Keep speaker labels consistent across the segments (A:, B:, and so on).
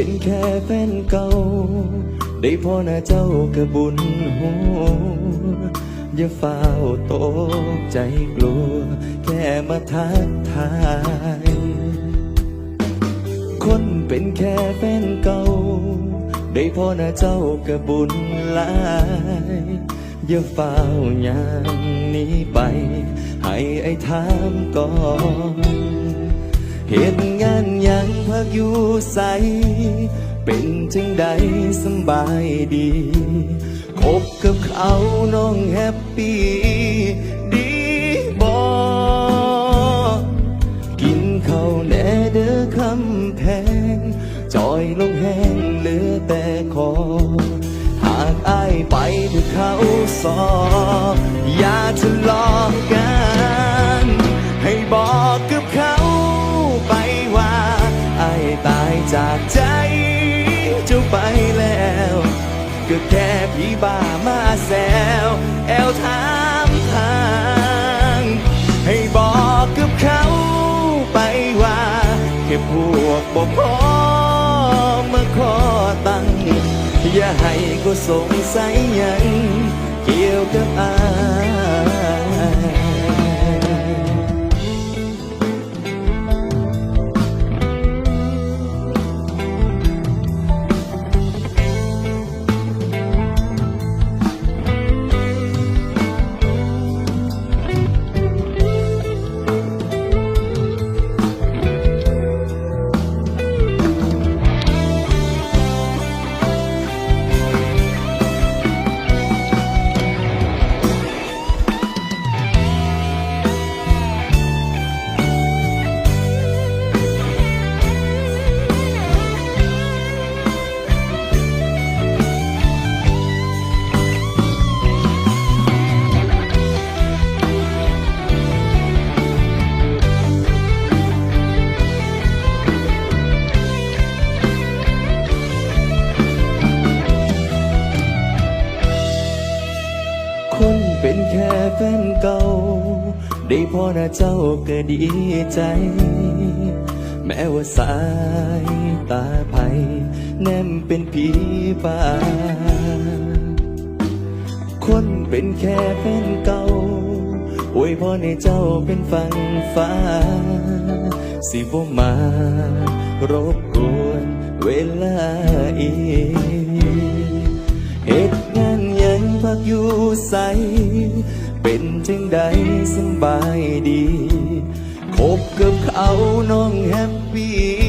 A: เป็นแค่แฟนเก่า ได้พอหน้าเจ้ากระบุญหัวอย่าเฝ้าตกใจกลัว แค่มาทักทาย คนเป็นแค่แฟนเก่า ได้พอหน้าเจ้ากระบุญหลายอย่าเฝ้าอย่างนี้ไป ให้ไอ้ถามก่อน เหตุงานยังพักอยู่ใส เป็นจึงใดสบายดีคบกับเขาน้องแฮปปี้ดีบอกินข้าวแน่เด้อคำแพง จอยลงแห้งเหลือแต่คอ หากอายไปเถือเขาสอ บ้ามาแซวแอลถามทาง ให้บอกกับเขาไปว่าแค่พวกบ่พอมาขอตังอย่าให้ก็สงสัยยังเกี่ยวกับอาย แฟนเก่า ได้พอหน้าเจ้าก็ดีใจ แม้ว่าสายตาไผแนมเป็นผีป่า คนเป็นแค่แฟนเก่าอวยพรให้เจ้าเป็นฝั่งฟ้า สิบ่มารบกวนเวลาอีก จังใดสบายดี คบกับเขาน้องแฮปปี้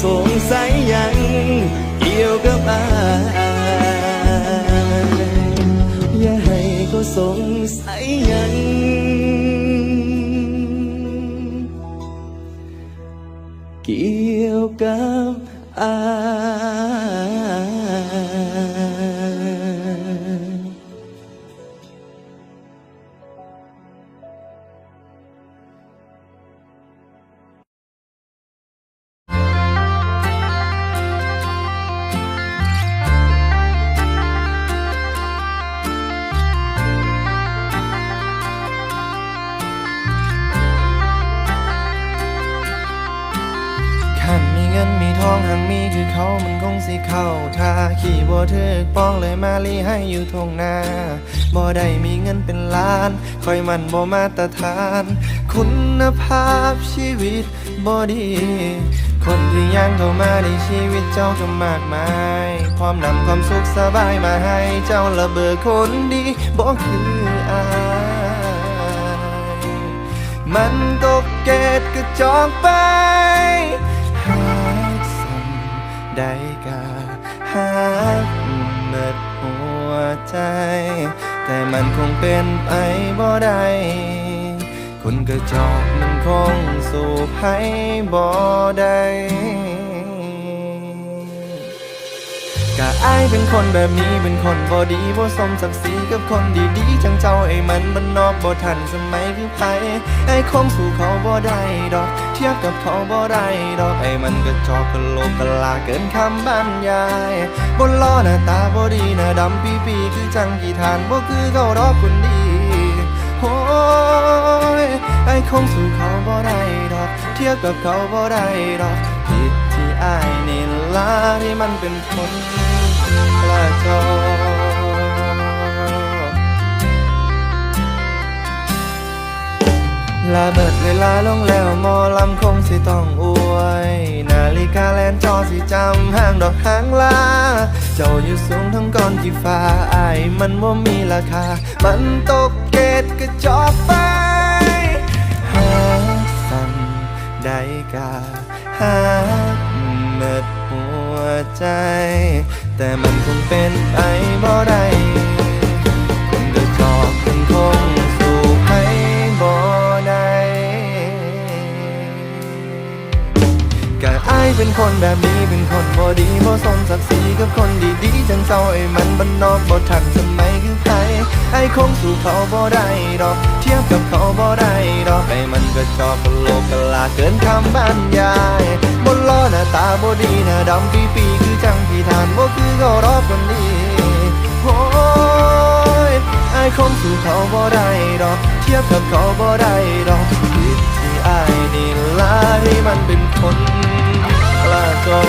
A: สงสัยหยังเกี่ยวกับอายอย่าให้ก็สงสัยหยังเกี่ยวกับ
B: ขี่บ่ถึกป้องเลยมาลีให้อยู่ทงนาบ่ได้มีเงินเป็นล้าน คอยมันบ่มาตรฐาน คุณภาพชีวิตบ่ดี คนที่ยังเข้ามาในชีวิตเจ้าก็มากมาย พร้อมนำความสุขสบายมาให้เจ้าระเบิดคนดีบ่คืออายมันตกเกตกระจอกไปหากสันได้ เมิดหัวใจ แต่มันคงเป็นไปบ่ได้คนกระจอกมันคงสู่ให้บ่ได้ กะอายเป็นคนแบบนี้เป็นคนบ่ดีบ่สมศักดิ์ศรีกับคนดีๆจังเจ้าไอ้มันมันนอกบ่ทันสมัยคือไผไอ้คงสู่เขาบ่ได้ดอก เทียบกับเขาบ่ได้ดอกไอ้มันก็จอกกะโลกกะลาเกินคำบรรยายบนล้อหน้าตาบ่ดีหน้าดำปีปีๆคือจังกี่ทานบ่คือเขาดอกคนดีโอ้ยไอ้คงสู่เขาบ่ได้ดอก เทียบกับเขาบ่ได้ดอกผิดที่อายนี่ล่ะที่มันเป็นคน กระจอลาเบิดเวลาลงแล้วมอลำคงสิต้องอวย นาฬิกาแลนจอสิจำห้างดอกหางลา เจ้าอยู่สูงทั้งก้อนกี่ฟ้าอายมันบ่ามีราคา มันตกเกตกระจอกไปหาสั่นได้กาหาเมิดหัวใจ แต่มันคงเป็นไปบ่ได้คนกระจอกมันคงสู่ให้บ่ได้กะอายเป็นคนแบบนี้เป็นคนบ่ดีบ่สมศักดิ์ศรีกับคนดีๆจังเจ้าไอ้มันบ้านนอกบ่ทันสมัยคือไผไอ้คงสู่เขาบ่ได้ดอก เทียบกับเขาบ่ได้ดอกไอ้มันก็จอกกะโหลกกะลาเกินคำบรรยายบนล้อหน้า ตาบ่ดีหน้าดำปีปีๆคือจังที่ทานบ่คือเขารอบคนดีโอ้ยไอ้คงสู่เขาบ่ได้ดอก เทียบกับเขาบ่ได้ดอกผิดที่ไอายนี่ล่ะที่มันเป็นคนกระจอ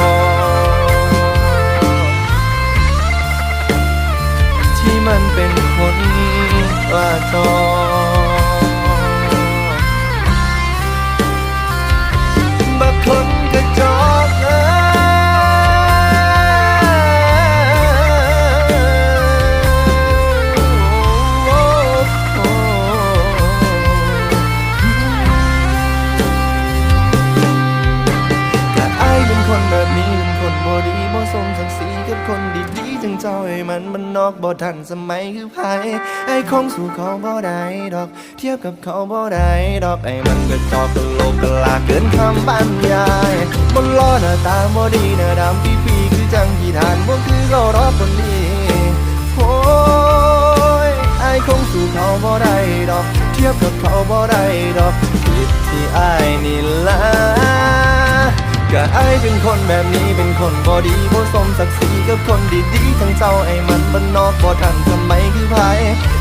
B: ที่มันเป็นคนกระจอกบักคน เจ้าไอ้มันมันนอกบ่ทันสมัยคือไผไอ้คงสู่เขาบ่ได้ดอก เทียบกับเขาบ่ได้ดอกไอ้มันก็จอกกะโหลกกะลาเกินคำบรรยายบนล้อหน้าตาบ่ดีหน้าดำปีปีคือจังที่ทานบ่คือเขารอบคนดีโอ้ยไอ้คงสู่เขาบ่ได้ดอก เทียบกับเขาบ่ได้ดอกผิดที่ไอายนี่ละ ก็อเป็นคนแบบนี้เป็นคนบ่ดีบ่สมศักดิ์ศรีกับคนดีๆทั้งเจ้าไอ้มันบ้านนอกบ่ทันสมัยคือไผ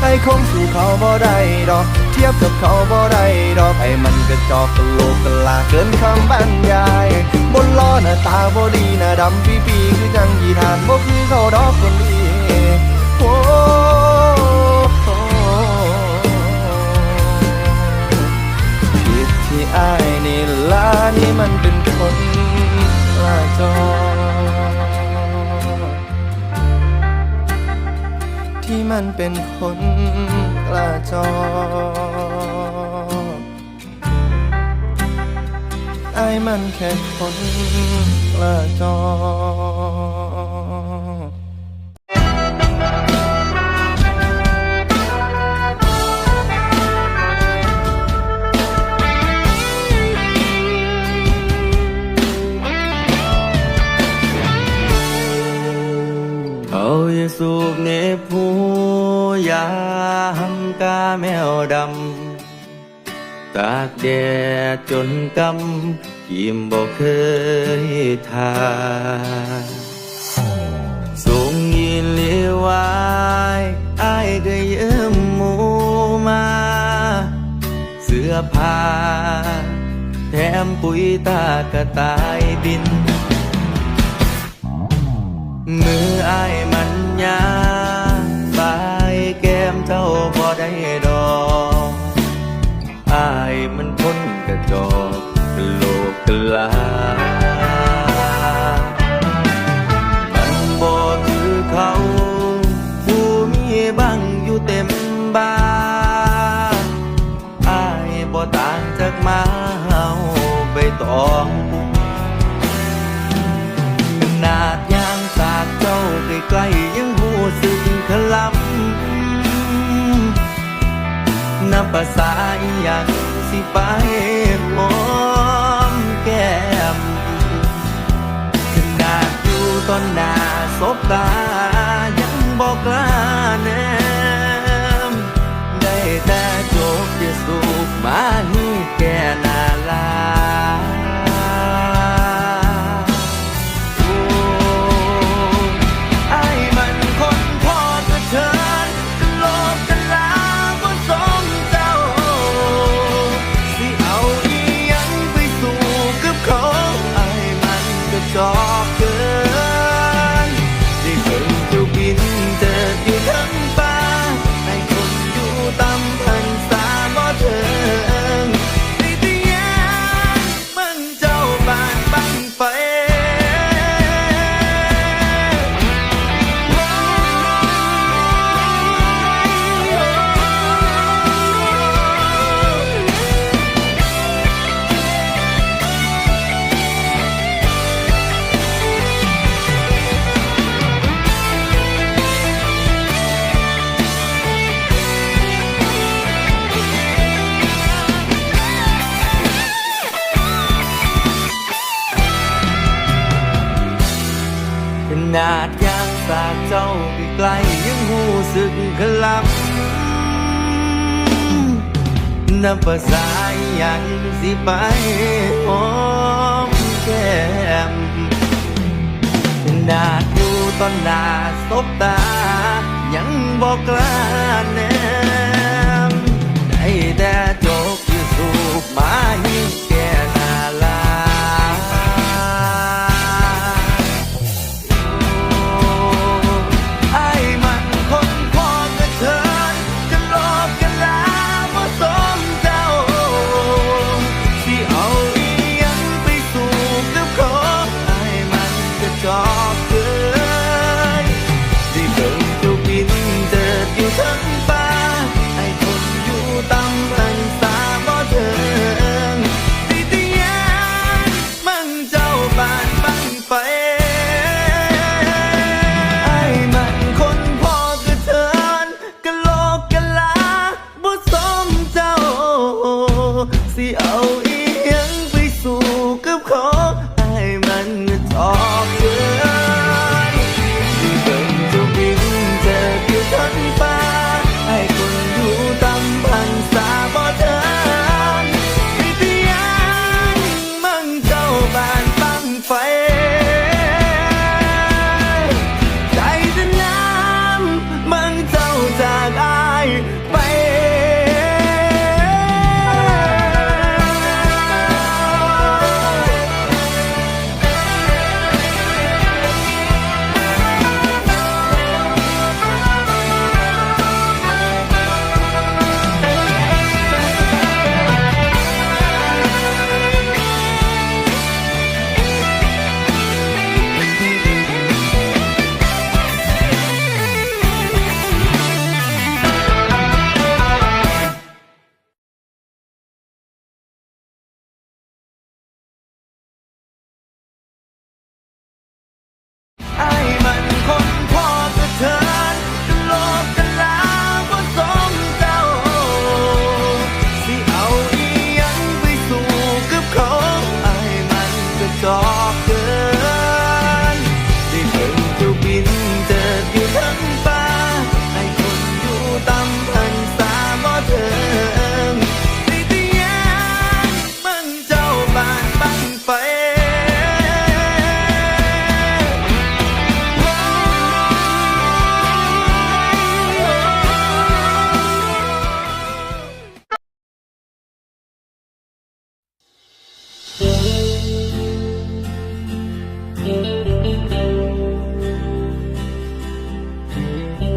B: ไอ้คงสู่เขาบ่ได้ดอก เทียบกับเขาบ่ได้ดอกไอ้มันกระจอกกะโลกกะลาเกินคำบรรยายบนล้อหน้าตาบ่ดีหน้าดำปีปีคือจังยีทานบ่คือเขาดอกคนดีโอ้ผิดที่อายนี่ล่ะนี่มันเป็นคน ราจอที่มันเป็นคนกล้าจอไอ้มันแค่คนกล้าจอ สูบเนผู้ยามกาแมวดำ ตากแดดจนกำกิมบอกเคยทาสูงยินเลวายอายก็เยิ้มมูมา เสื้อผ้า แถมปุ๋ยตากระตายบิน
A: มืออาย ญาบายแก้มเจ้าบ่ได้ดอกอายมันพ้นกระจอกกะโลกกะลา ภาษาอีหยังสิไปหอมแก้มขนาดอยู่ตอนหน้าสบตายังบอกลา กลยังหูสึกกลับนับภาษายังสิไปหอมแก้มนาดูตอนหนาสบตา ยังบอกกล้าแนมได้แต่จบอยู่สูบมาหิ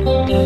A: Thank you.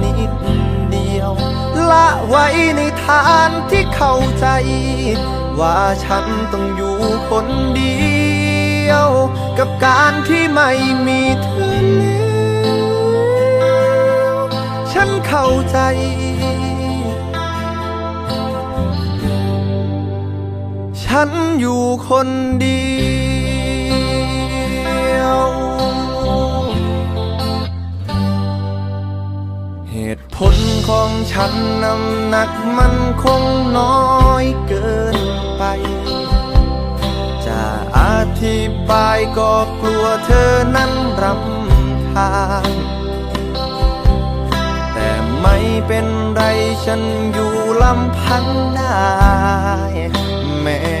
B: น ละไว้ในฐานที่เข้าใจ ว่าฉันต้องอยู่คนเดียว กับการที่ไม่มีเธอแล้วฉันเข้าใจฉันอยู่คนเดียว ของฉันน้ำหนักมันคงน้อยเกินไป จะอธิบายก็กลัวเธอนั้นรำคาญแต่ไม่เป็นไรฉันอยู่ลำพังได้แม้